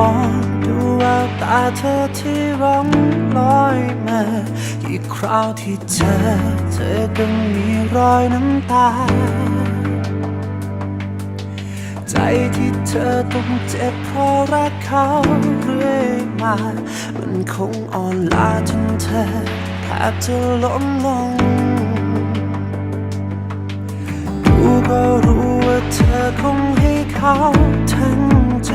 องดูแววตาเธอที่ร้องลอยมากี่คราวที่เจอเธอก็มีรอยน้ำตา ใจที่เธอต้องเจ็บเพราะรักเขาเรื่อยมา มันคงอ่อนล้าจนเธอแทบจะล้มลงดูก็รู้ว่าเธอคงให้เขาทั้งใจ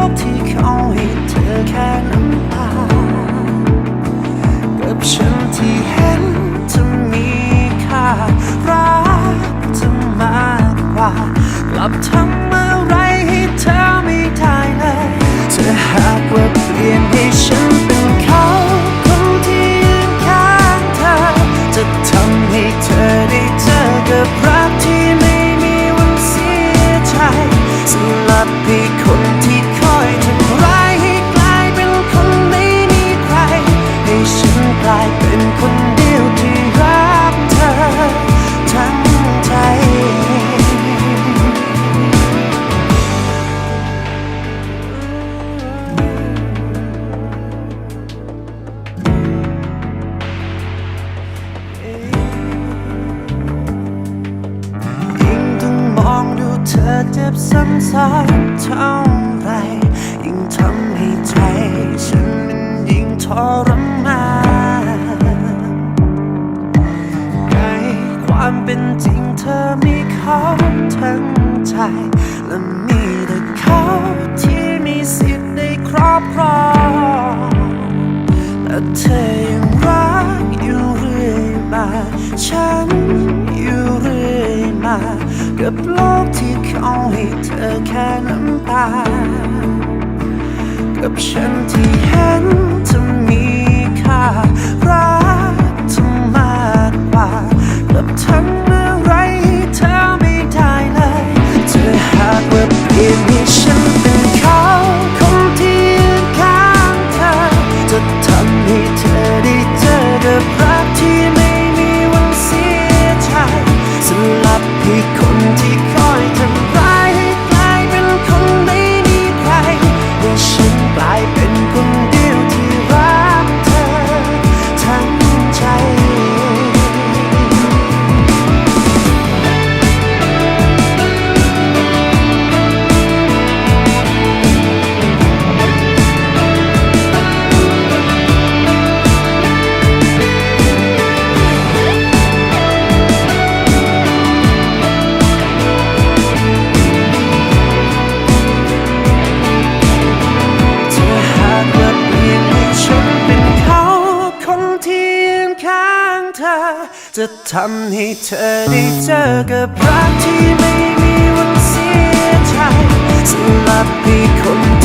ก เจ็บซ้ำๆเท่าไรยิ่งทำให้ใจฉันมันยิ่งทรมานในความเป็นจริงเธอมีเขาทั้งใจ และมีแต่เขาที่มีสิทธิ์ได้ครอบครองแต่เธอยังรักอยู่เรื่อยมาฉันอยู่เรื่อย มา กับโลกที่เขาให้เธอแค่น้ำตา กับฉันที่เห็น จะทำให้เธอได้เจอกับรักที่ไม่มีวันเสียใจสลับให้คน